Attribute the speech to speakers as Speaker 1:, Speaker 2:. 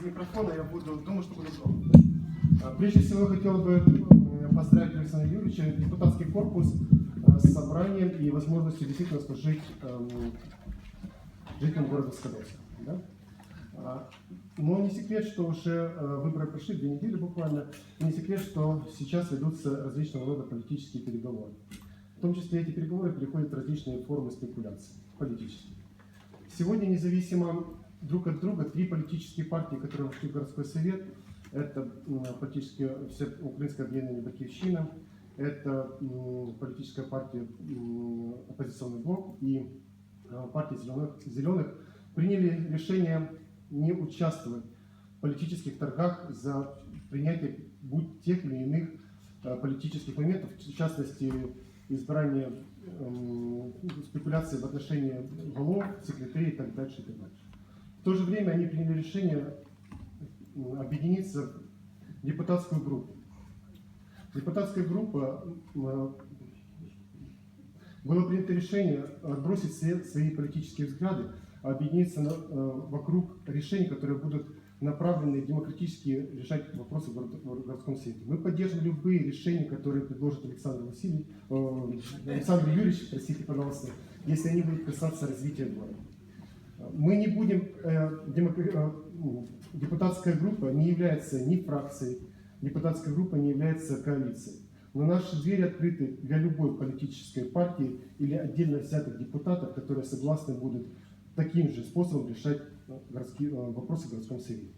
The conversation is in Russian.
Speaker 1: без микрофона я буду, думаю, что буду громко. А, Прежде всего, хотел бы э, поздравить Александра Юрьевича депутатский корпус э, с собранием и возможностью действительно служить эм, жителям города Скадовска. Да? А, Но не секрет, что уже э, выборы прошли, две недели буквально, не секрет, что сейчас ведутся различного рода политические переговоры. В том числе эти переговоры переходят в различные формы спекуляций политических. Сегодня независимо друг от друга три политические партии, которые вошли в городской совет, это м, политическое Украинское объединение Батьковщина, это политическая партия Оппозиционный блок и э, партия зеленых, зеленых, приняли решение не участвовать в политических торгах за принятие будь тех или иных э, политических моментов, в частности, избрание спекуляции в отношении голов, секретарей и так дальше, и так дальше. В то же время они приняли решение м, объединиться в депутатскую группу. Депутатская группа м, было принято решение отбросить все свои политические взгляды, а объединиться на- э, вокруг решений, которые будут направлены демократически решать вопросы в город- в городском совете. Мы поддержим любые решения, которые предложит Александр Васильевич, э, Александр Юрьевич, простите, пожалуйста, если они будут касаться развития города. Мы не будем, э, э, ну, депутатская группа не является ни фракцией, депутатская группа не является коалицией. Но наши двери открыты для любой политической партии или отдельно взятых депутатов, которые согласны будут таким же способом решать э, городские, вопросы в городском совете.